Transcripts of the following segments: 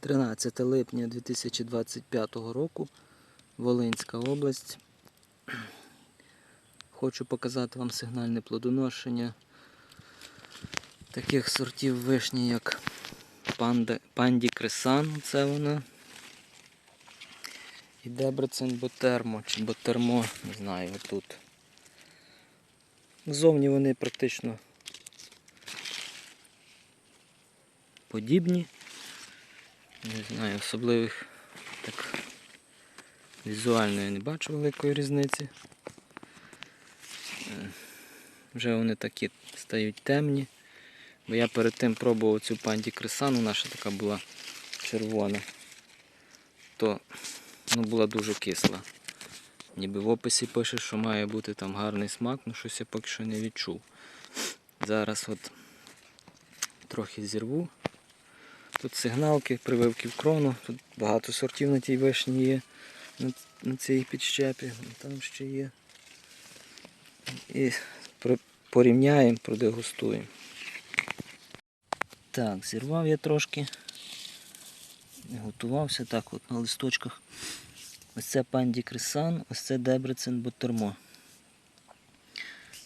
13 липня 2025 року, Волинська область. Хочу показати вам сигнальне плодоношення таких сортів вишні, як панда, панді Кресан, це вона. І Дебрецен Ботермо чи Ботермо, не знаю, отут. Зовні вони практично подібні. Не знаю, особливих так візуально я не бачу великої різниці. Е, Вже вони такі стають темні. Бо я перед тим пробував цю панді кресану, наша така була червона, то ну, була дуже кисла. Ніби в описі пише, що має бути там гарний смак, ну щось я поки що не відчув. Зараз от трохи зірву. Тут сигналки, прививки в крону, тут багато сортів на тій вишні є, на, цій підщепі, там ще є. І порівняємо, продегустуємо. Так, зірвав я трошки. Готувався так от на листочках. Ось це панді Крисан, ось це Дебрецен Ботермо.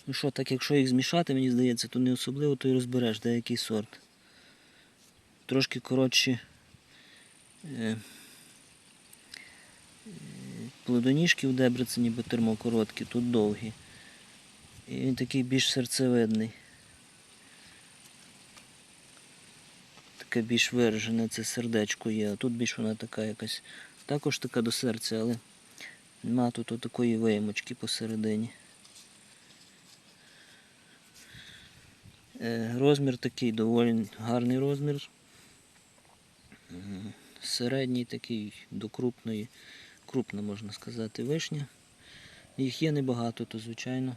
Ну що, так якщо їх змішати, мені здається, то не особливо то й розбереш деякий сорт. Трошки коротші е, е, плодоніжки в Дебрецені Ботермо короткі, тут довгі. І він такий більш серцевидний. Таке більш виражене це сердечко є, а тут більш вона така якась також така до серця, але нема тут такої виємочки посередині. Е, Розмір такий доволі гарний розмір. Середній такий до крупної, крупна можна сказати, вишня. Їх є небагато, то звичайно.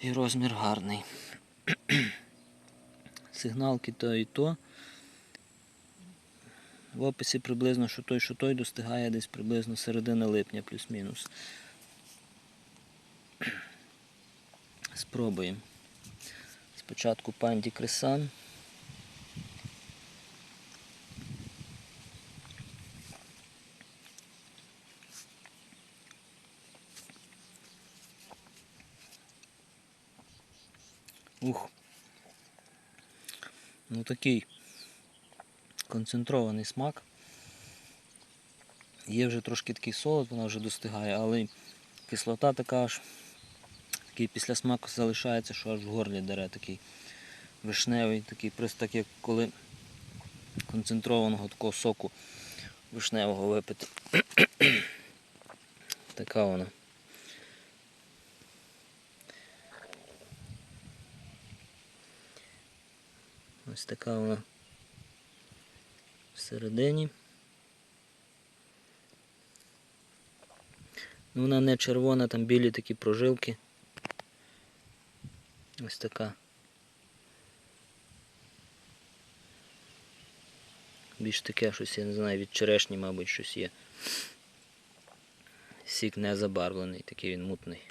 І розмір гарний. Сигналки то і то. В описі приблизно, що той, що той достигає десь приблизно середина липня, плюс-мінус. Спробуємо. Спочатку панді кресан. Ух. Ну такий концентрований смак. Є вже трошки такий солод, вона вже достигає, але кислота така аж такий після смаку залишається, що аж в горлі дере такий вишневий, такий просто так як коли концентрованого такого соку вишневого випити. така вона. Ось така вона всередині. Ну, вона не червона, там білі такі прожилки. Ось така. Більш таке щось, я не знаю, від черешні, мабуть, щось є. Сік не забарвлений, такий він мутний.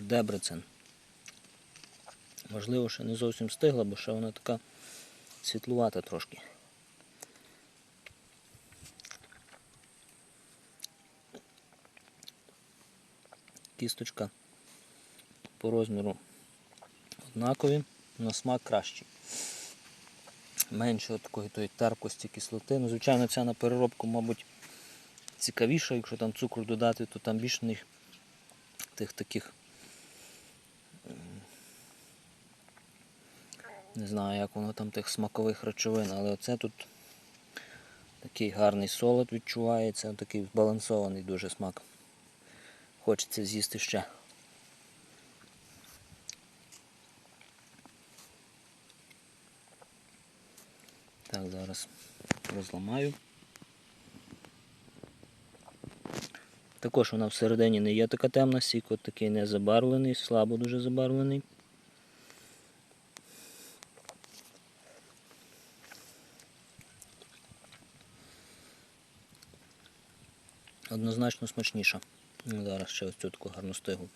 Дебрецен. Можливо, ще не зовсім стигла, бо ще вона така світлувата трошки. Кісточка по розміру однакові, на смак кращий. Менше такої тої терпкості кислоти. Ну, звичайно, ця на переробку, мабуть, цікавіша, якщо там цукру додати, то там більше них тих таких Не знаю, як воно там тих смакових речовин, але оце тут такий гарний солод відчувається, такий збалансований дуже смак. Хочеться з'їсти ще. Так, зараз розламаю. Також вона всередині не є така темна, сік от такий не забарвлений, слабо дуже забарвлений. Однозначно смачніша. Ну, Зараз ще ось цю таку гарну стигу.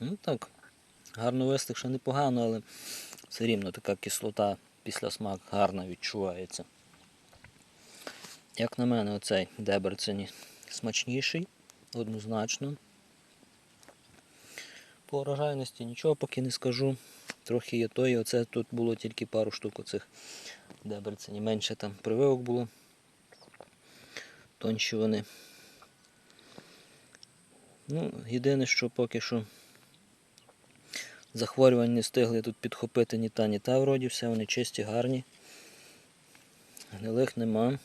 Ну так, гарно вистиг, ще непогано, але все рівно така кислота після смак гарна відчувається. Як на мене, оцей деберцені смачніший, однозначно. По урожайності нічого поки не скажу. Трохи є той, оце тут було тільки пару штук оцих деберцені. Менше там прививок було. Тонші вони. Ну, єдине, що поки що захворювань не встигли тут підхопити ні та, ні та вроді, все вони чисті, гарні. Гнилих нема.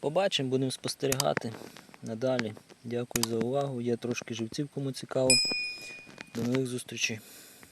Побачимо, будемо спостерігати надалі. Дякую за увагу. Є трошки живців, кому цікаво. До нових зустрічей.